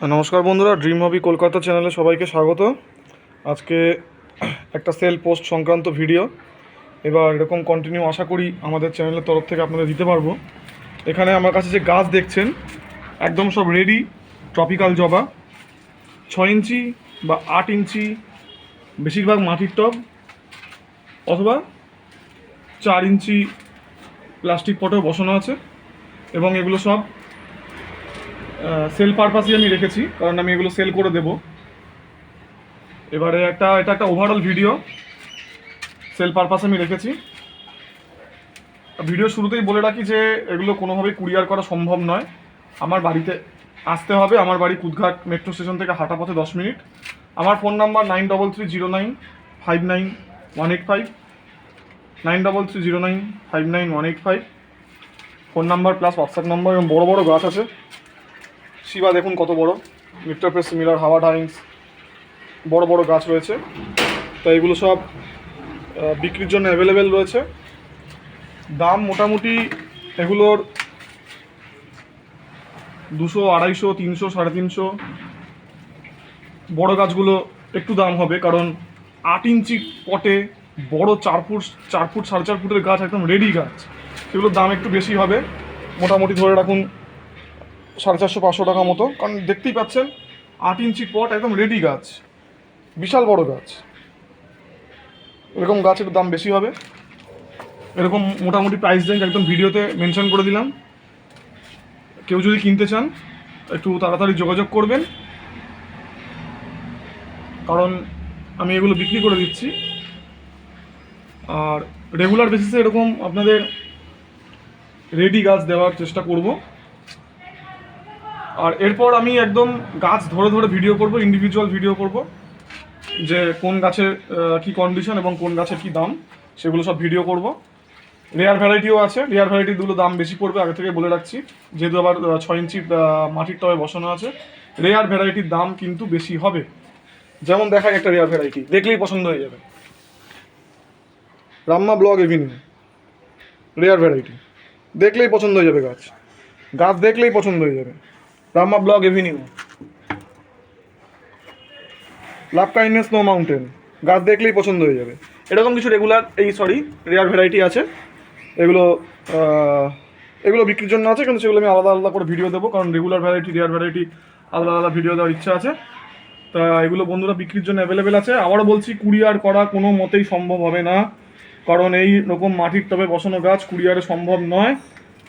নমস্কার বন্ধুরা ড্রিম হবি কলকাতা চ্যানেলে সবাইকে স্বাগত। আজকে একটা সেল পোস্ট সংক্রান্ত ভিডিও। এবার এরকম কন্টিনিউ আশা করি আমাদের চ্যানেলের তরফ থেকে আপনাদের দিতে পারব। এখানে আমার কাছে যে গাছ দেখছেন, একদম সব রেডি ট্রপিক্যাল জবা। ছয় ইঞ্চি বা আট ইঞ্চি বেশিরভাগ মাটির টব, অথবা চার ইঞ্চি প্লাস্টিক পটেও বসানো আছে। এবং এগুলো সব সেল পারপাসই আমি রেখেছি, কারণ আমি এগুলো সেল করে দেব। এবারে একটা, এটা একটা ওভারঅল ভিডিও সেল পারপাস আমি রেখেছি। ভিডিও শুরুতেই বলে রাখি যে, এগুলো কোনোভাবেই কুরিয়ার করা সম্ভব নয়। আমার বাড়িতে আসতে হবে, আমার বাড়ি কুদঘাট মেট্রো স্টেশন থেকে হাঁটা পথে দশ মিনিট। আমার phone number nine double three zero nine five nine one eight five nine double three zero nine five nine one eight five phone number plus WhatsApp number এবং বড় বড় গাছ আছে। শিবা, দেখুন কত বড়। মিস্টার প্রেস, মিলার, হাওয়া টাইমস বড় বড় গাছ রয়েছে। তো এগুলো সব বিক্রির জন্য অ্যাভেলেবেল রয়েছে। দাম মোটামুটি এগুলোর দুশো, আড়াইশো, তিনশো, সাড়ে তিনশো। বড় গাছগুলো একটু দাম হবে, কারণ আট ইঞ্চি পটে বড় চার ফুট চার ফুট, সাড়ে চার ফুটের গাছ একদম রেডি গাছ। সেগুলোর দাম একটু বেশি হবে। মোটামুটি ধরে রাখুন সাড়ে চারশো পাঁচশো টাকা মতো। কারণ দেখতেই পাচ্ছেন, আট ইঞ্চি পট, একদম রেডি গাছ। বিশাল বড় গাছ। এরকম গাছের দাম বেশি হবে। এরকম মোটামুটি প্রাইস রেঞ্জ একদম ভিডিওতে মেনশন করে দিলাম। কেউ যদি কিনতে চান, একটু তাড়াতাড়ি যোগাযোগ করবেন। কারণ আমি এগুলো বিক্রি করে দিচ্ছি। আর রেগুলার বেসিসে এরকম আপনাদের রেডি গাছ দেওয়ার চেষ্টা করব। আর এরপর আমি একদম গাছ ধরে ধরে ভিডিও করব ইন্ডিভিজুয়াল ভিডিও করব, যে কোন গাছের কি কন্ডিশন এবং কোন গাছের কি দাম, সেগুলো সব ভিডিও করব। রেয়ার ভ্যারাইটিও আছে রেয়ার ভ্যারাইটিগুলো দাম বেশি পড়বে, আগে থেকে বলে রাখছি। যেহেতু আবার ছয় ইঞ্চি মাটির টবে বসানো আছে রেয়ার ভ্যারাইটির দাম কিন্তু বেশি হবে। যেমন দেখায় একটা রেয়ার ভ্যারাইটি দেখলেই পছন্দ হয়ে যাবে। রাম্মা ব্লগ এভিনিউ রেয়ার ভ্যারাইটি দেখলেই পছন্দ হয়ে যাবে গাছ। গাছ দেখলেই পছন্দ হয়ে যাবে। রাম্মা blog avenue love kindness no mountain গাছ দেখলেই পছন্দ হয়ে যাবে। এরকম কিছু রেগুলার এই সরি রেয়ার ভ্যারাইটি আছে। এগুলো এগুলো বিক্রির জন্য আছে, কিন্তু সেগুলো আমি আলাদা আলাদা করে ভিডিও দেবো, কারণ রেগুলার ভ্যারাইটি রেয়ার ভ্যারাইটি আলাদা আলাদা ভিডিও দেওয়ার ইচ্ছা আছে। তা এগুলো বন্ধুরা বিক্রির জন্য অ্যাভেলেবেল আছে। আবারও বলছি কুরিয়ার করা কোনো মতেই সম্ভব হবে না। কারণ এই রকম মাটির টবে বসানো গাছ কুরিয়ারে সম্ভব নয়।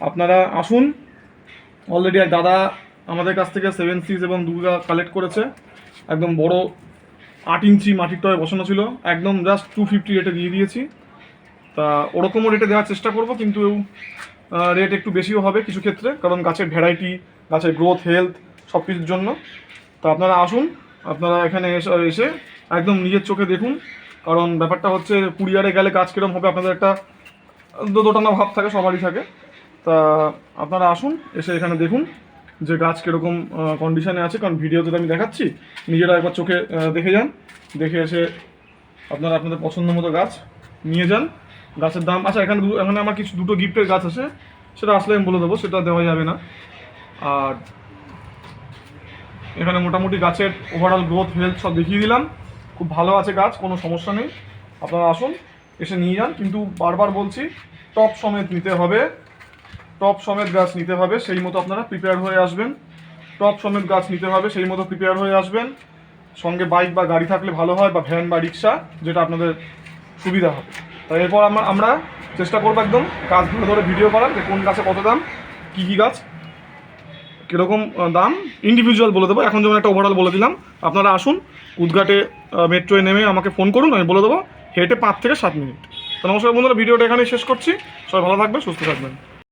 আপনারা আসুন। অলরেডি এক দাদা আমাদের কাছ থেকে সেভেন সিজ এবং দুর্গা কালেক্ট করেছে। একদম বড় আট ইঞ্চি মাটির টবে বসানো ছিল। একদম জাস্ট টু ফিফটি রেটে দিয়ে দিয়েছি। তা ওরকমও রেটে দেওয়ার চেষ্টা করব, কিন্তু রেট একটু বেশিও হবে কিছু ক্ষেত্রে, কারণ গাছের ভ্যারাইটি গাছের গ্রোথ হেলথ সব কিছুর জন্য। তা আপনারা আসুন, আপনারা এখানে এসে একদম নিজের চোখে দেখুন। কারণ ব্যাপারটা হচ্ছে, কুরিয়ারে গেলে কাজ কীরকম হবে, আপনাদের একটা দোটানা ভাব থাকে, সবারই থাকে। তা আপনারা আসুন, এসে এখানে দেখুন। যে গাছ কীরকম কন্ডিশনে আছে, কারণ ভিডিওতে আমি দেখাচ্ছি। নিজেরা একবার চোখে দেখে যান। দেখে এসে আপনারা আপনাদের পছন্দ মতো গাছ নিয়ে যান। গাছের দাম আচ্ছা এখানে এখানে আমার কিছু দুটো গিফটের গাছ আছে। সেটা আসলে আমি বলে দেবো, সেটা দেওয়া যাবে না। আর এখানে মোটামুটি গাছের ওভারঅল গ্রোথ হেলথ সব দেখিয়ে দিলাম। খুব ভালো আছে গাছ, কোনো সমস্যা নেই। আপনারা আসুন, এসে নিয়ে যান। কিন্তু বারবার বলছি টপ সমেত নিতে হবে। টপ সমেত গাছ নিতে হবে, সেই মতো আপনারা প্রিপেয়ার হয়ে আসবেন। টপ সমেত গাছ নিতে হবে, সেই মতো প্রিপেয়ার হয়ে আসবেন। সঙ্গে বাইক বা গাড়ি থাকলে ভালো হয়, বা ভ্যান বা রিক্সা যেটা আপনাদের সুবিধা হবে। তাই এরপর আমরা আমরা চেষ্টা করব একদম গাছগুলো ধরে ভিডিও করার, যে কোন গাছে কত দাম, কী কী গাছ, কীরকম দাম। ইন্ডিভিজুয়াল বলে দেবো, এখন যেমন একটা ওভারঅল বলে দিলাম। আপনারা আসুন, উদঘাটে মেট্রোয় নেমে আমাকে ফোন করুন, আমি বলে দেবো, হেঁটে পাঁচ থেকে সাত মিনিট। তো নমস্কার বন্ধুরা, ভিডিওটা এখানেই শেষ করছি। সবাই ভালো থাকবেন, সুস্থ থাকবেন।